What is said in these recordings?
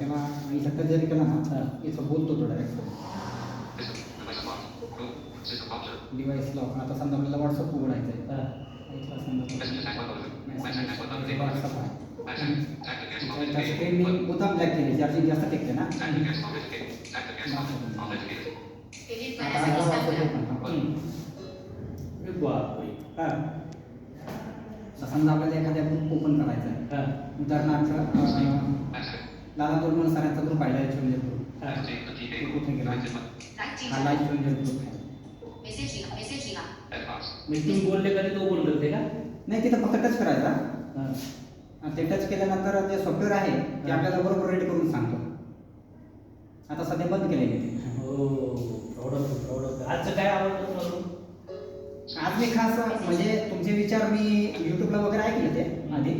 ना हा. इथं बोलतो तो डायरेक्ट डिवाइस लॉक आता समजा आपल्याला व्हॉट्सअप उघडायचं आहे. व्हॉट्सअप आहे. स्क्रीन मी मुद्दाम ब्लॅक केली चार्जिंग जास्त टेकते ना. समजा आपल्याला एखाद्या ओपन करायचा आहे. उदाहरणार्थ लाला दुर्मल सरांचा ग्रुप आहे लाईव्ह चेंजर ग्रुप हा. कुठे गेला हा लाईव्ह चेंजर ग्रुप आहे बोलले का ते तो ओपन करते का? नाही तिथं फक्त टच करायचा. हा. आणि ते टच केल्यानंतर जे सॉफ्टवेअर आहे ते. आपल्याला बरोबर रेडी करून सांगतो. आता सध्या बंद केलेली आहे हो प्रौढ प्रौढ आजचं काय आवडतं तुम्हाला? आज मी खास म्हणजे तुमचे विचार मी युट्यूबला वगैरे ऐकले ते आधी.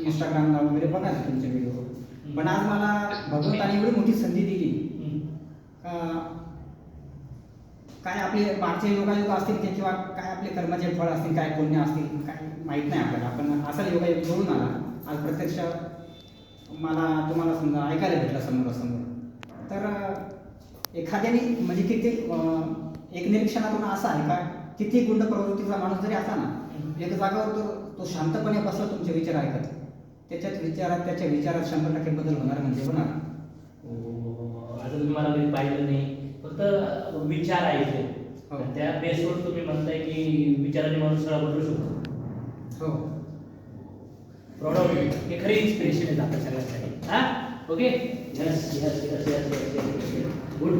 इंस्टाग्रामला वगैरे बघायचे तुमचे व्हिडिओ पण आज मला भगवंताने एवढी मोठी संधी दिली. काय आपले मागचे योगायोग असतील ते किंवा काय आपले कर्माचे फळ असतील काय पुण्य असतील काय माहीत नाही आपल्याला. पण असा योगायोग जोडून आला. आज प्रत्यक्ष मला तुम्हाला समजा ऐकायला भेटलं समोरासमोर. तर एखाद्याने म्हणजे किती एक निरीक्षणातून असं आहे का? किती गुंड प्रवृत्तीचा माणूस जरी असा ना एक जागावर तो तो शांतपणे बसला तुमचे विचार ऐकत. त्याच्यात विचारात त्याच्या विचारात शंभर टक्के बदल होणार म्हणजे होणार. हो. आता तुम्ही मला कधी पाहिलं नाही. फक्त विचार ऐकले हो. त्या बेसवर तुम्ही म्हणताय की विचाराने माणूस सगळा बदलू शकतो. हो. प्रौढ हे खरी इन्स्पिरेशन आहे आपल्या सगळ्यांसाठी. हा? Okay yes yes yes yes good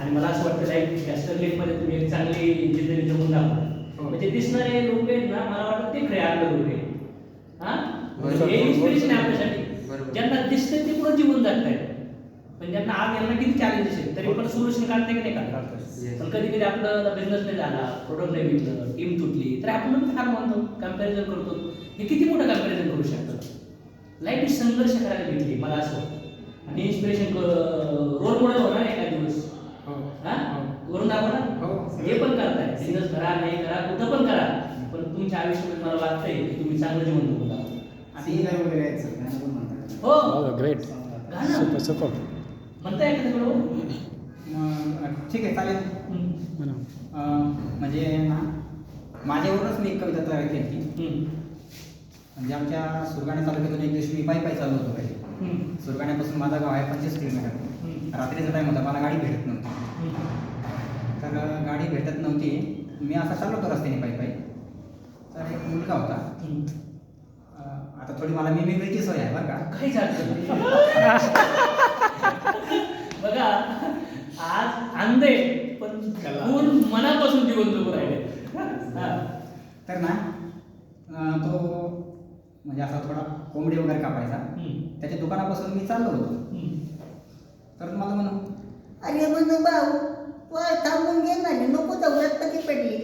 आणि मला असं वाटतं लाईक कॅस्टरमध्ये तुम्ही एक चांगली जिंदगी जगून दाखवा हो. म्हणजे दिसणारे लोक आहेत ना मला वाटतं ते खरे आपले लोक आहेत हा बरोबर, हे इन्स्पिरेशन आहे. आपल्यासाठी. ज्यांना दिसतंय ते पुढे जीवन जगतायत पण ज्यांना आज यांना किती चॅलेंजेस आहेत तरी पण सोल्युशन काढताय की नाही काढतात. पण कधी कधी आपलं बिझनेस नाही झाला प्रोडक्ट नाही विकलं टीम तुटली तर आपण पण फार म्हणतो कंपॅरिझन करतो हे किती मोठं कंपॅरिझन करू शकतं लाईफ संघर्ष करायला भेटली मला असं आणि इन्स्पिरेशन रोल मॉडेल होणार एका दिवस हो हा. करून दाखवा हो. हे पण करताय बिझनेस करा नाही करा कुठं पण करा पण तुमच्या आयुष्यामध्ये मला वाटतंय की तुम्ही चांगलं जीवन सिंगर वगैरे आहेत सर गाणं पण म्हणतात. हो. ग्रेट गाणं? सुपर सुपर म्हणताय मग ठीक आहे चालेल. अं, म्हणजे ना माझ्यावरूनच मी एक कविता तयार केली. हम्म. म्हणजे आमच्या सुरगाणा तालुक्यातून एक दिवशी मी पायी पायी चालू होतो काही हम्म. सुरगाण्यापासून माझा गाव आहे पंचवीस किलोमीटर. रात्रीचा टाईम होता मला गाडी भेटत नव्हती. हम्म. तर अं, गाडी भेटत नव्हती. मी असा चाललो होतो रस्त्याने पायी पायी तर एक मुलगा होता. हम्म. आता थोडी मला मिमिक्रीची सोय आहे बरं का काहीच अडचण नाही. बघा आज अंधे पण पूर्ण मनापासून जीवन जगू राहिले हा. तर ना अं, तो म्हणजे असा थोडा कोंबडी वगैरे कापायचा हम्म. त्याच्या दुकानापासून मी चाललो होतो हम्म. तर मला म्हणू अरे म्हणू भाऊ वाय थांबून घे ना रे, नको दौलत कधी पडली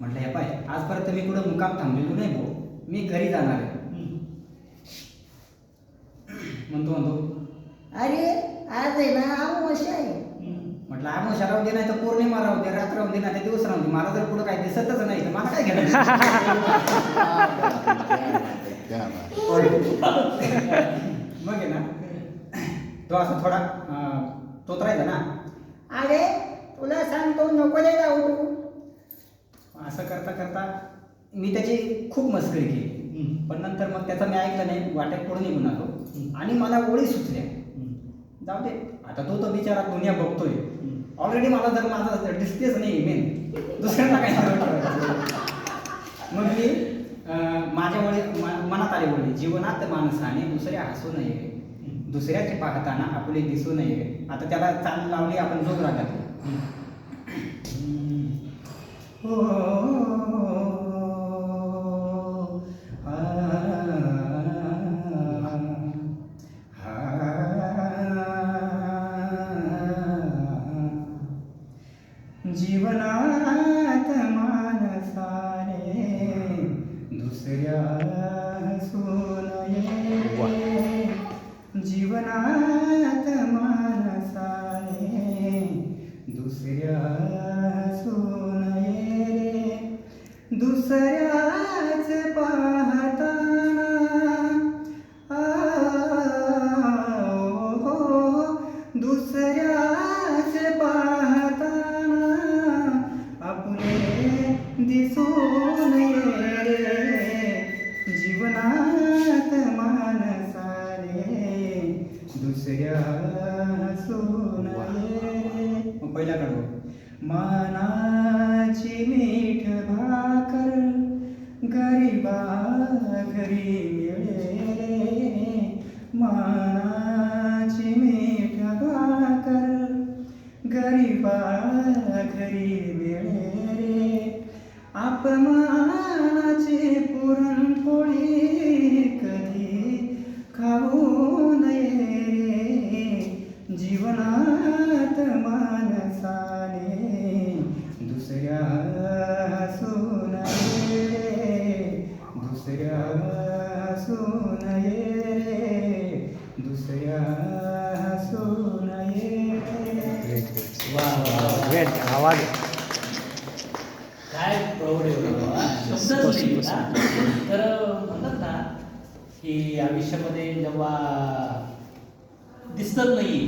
म्हटलं हे पाय आजपर्यंत मी कुठं मुकाम थांबलेलो नाही भाऊ मी घरी जाणार आहे. म्हणतो म्हणतो. अरे आज आहे ना अमावस्या आहे. म्हटलं आमोशा राहू दे नाही तर पौर्णिमा राहू दे रात्र राहू दे नाही तर दिवस राहू दे. मला जर पुढं काही दिसतच नाही तर मला काय घ्यायला मग आहे ना तो असा थोडा तोतरायचा ना. अरे तुला सांगतो नको रे जाऊ तू असं करता करता मी त्याची खूप मस्करी केली. पण नंतर मग त्याचं मी ऐकलं नाही वाटेत पुढे निघून आलो. आणि मला ओळी सुचल्या. जाऊ दे. आता तो तर बिचारा दुनिया बघतोय. ऑलरेडी मला जर माझा डिस्प्लेच नाही मेन दुसऱ्यांना काय मग मी माझ्या वळी म- मनात आले वळी जीवनात माणसाने दुसऱ्या हसू नये. दुसऱ्याचे पाहताना आपले दिसू नये. आता त्याला चाल लावली आपण जोग रागात हो. हो, हो, हो पहिला कडव मानाची मीठ भाकर गरीबा घरी मिळे मानाची मीठ भाकर गरीबा घरी दुसऱ्या हसून ये दुसऱ्या हसून ये वा वा वा. ग्रेट आवाज. काय प्रौढ हा. तर म्हणतात ना की आयुष्यामध्ये जेव्हा दिसत नाही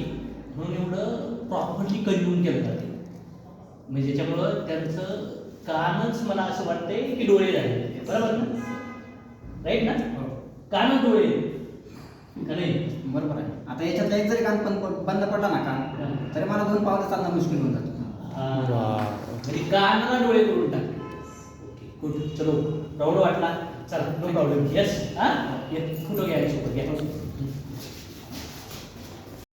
म्हणून एवढं प्रॉपरली कन्व्यून केलं जाते. म्हणजे ज्याच्यामुळं त्यांचं कानच मला असं वाटतंय की डोळे झाले. बरोबर ना? राईट ना? कान डोळे बरोबर आहे. आता याच्यातला एक जरी कान पण बंद पडला ना कान तरी मला दोन पावलं चालणं मुश्किल होऊन जातं. म्हणजे कानाला डोळे करून टाकले गुड चलो. प्रौढ वाटला? चला. नो प्रॉब्लेम येस हा? फोटो घ्या सोबत घ्या.